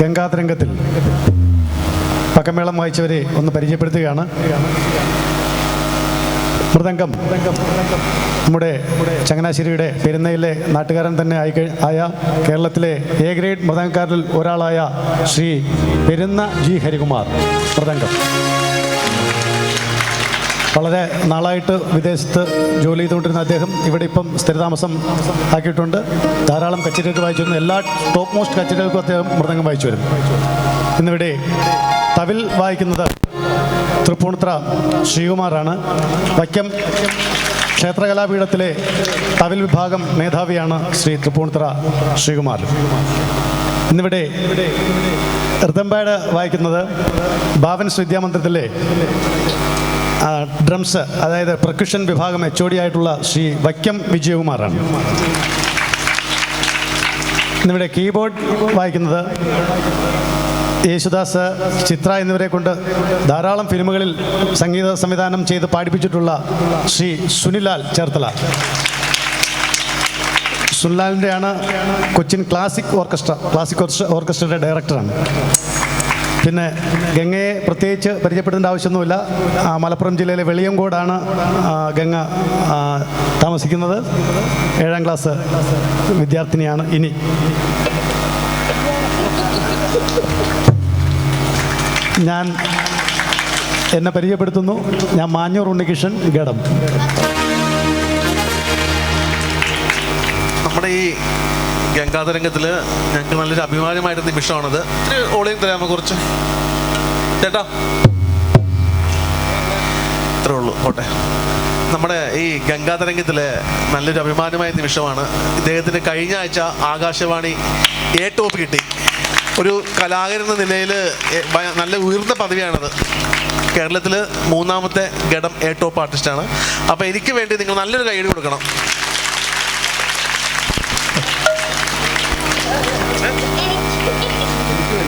ഗംഗാതരംഗത്തിൽ പക്കമേളം വായിച്ചവരെ ഒന്ന് പരിചയപ്പെടുത്തുകയാണ്. മൃദംഗം നമ്മുടെ ചങ്ങനാശ്ശേരിയുടെ പെരുന്നയിലെ നാട്ടുകാരൻ തന്നെ ആയി ആയ കേരളത്തിലെ എ ഗ്രേഡ് മൃദംഗക്കാരിൽ ഒരാളായ ശ്രീ പെരുന്ന ജി ഹരികുമാർ. മൃദംഗം. വളരെ നാളായിട്ട് വിദേശത്ത് ജോലി ചെയ്തുകൊണ്ടിരുന്ന അദ്ദേഹം ഇവിടെ ഇപ്പം സ്ഥിരതാമസം ആക്കിയിട്ടുണ്ട്. ധാരാളം കച്ചേരികൾക്ക് വായിച്ചു വരുന്നു എല്ലാ ടോപ്പ് മോസ്റ്റ് കച്ചേരികൾക്കും അദ്ദേഹം മൃദംഗം വായിച്ചു വരും ഇന്നിവിടെ തവിൽ വായിക്കുന്നത് തൃപ്പൂണിത്ര ശ്രീകുമാറാണ്. വൈക്കം ക്ഷേത്രകലാപീഠത്തിലെ തവിൽ വിഭാഗം മേധാവിയാണ് ശ്രീ തൃപ്പൂണിത്ര ശ്രീകുമാർ. ഇന്നിവിടെ ഋതമ്പാട് വായിക്കുന്നത് ഭാവൻസ് വിദ്യാമന്ദിരത്തിലെ ഡ്രംസ് അതായത് പ്രക്യുഷൻ വിഭാഗം എച്ച് ഒ ആയിട്ടുള്ള ശ്രീ വൈക്കം വിജയകുമാറാണ്. ഇന്നിവിടെ കീബോർഡ് വായിക്കുന്നത് യേശുദാസ് ചിത്ര എന്നിവരെ കൊണ്ട് ധാരാളം ഫിലിമുകളിൽ സംഗീത സംവിധാനം ചെയ്ത് പാടിപ്പിച്ചിട്ടുള്ള ശ്രീ സുനിലാൽ ചേർത്തല. സുനിലാലിന്റെയാണ് കൊച്ചിൻ ക്ലാസിക് ഓർക്കസ്ട്ര ക്ലാസിക് ഓർക്കസ്ട്രയുടെ ഡയറക്ടറാണ് പിന്നെ ഗംഗയെ പ്രത്യേകിച്ച് പരിചയപ്പെടേണ്ട ആവശ്യമൊന്നുമില്ല. മലപ്പുറം ജില്ലയിലെ വെളിയങ്കോടാണ് ഗംഗ താമസിക്കുന്നത്. ഏഴാം ക്ലാസ് വിദ്യാർത്ഥിനിയാണ് ഇനി. ഞാൻ എന്നെ പരിചയപ്പെടുത്തുന്നു. ഞാൻ മാഞ്ഞൂർ ഉണ്ണികൃഷ്ണൻ ഗഡം. നമ്മുടെ ഈ ഗംഗാതരംഗത്തിൽ ഞങ്ങൾക്ക് നല്ലൊരു അഭിമാനമായിട്ട് നിമിഷമാണത്. ഇത്തിരി ഓളിയും തരാമോ കുറച്ച്? ചേട്ടാ. ഇത്രേ ഉള്ളൂ ഓട്ടെ നമ്മുടെ ഈ ഗംഗാതരംഗത്തിലെ നല്ലൊരു അഭിമാനമായ നിമിഷമാണ്. ഇദ്ദേഹത്തിന് കഴിഞ്ഞ ആഴ്ച ആകാശവാണി എ ടോപ്പ് കിട്ടി. ഒരു കലാകാരൻ എന്ന നിലയിൽ നല്ല ഉയർന്ന പദവിയാണത്. കേരളത്തിൽ മൂന്നാമത്തെ ഘടം എ ടോപ്പ് ആർട്ടിസ്റ്റാണ്. അപ്പോൾ എനിക്ക് വേണ്ടി നിങ്ങൾ നല്ലൊരു കൈയ്യടി കൊടുക്കണം.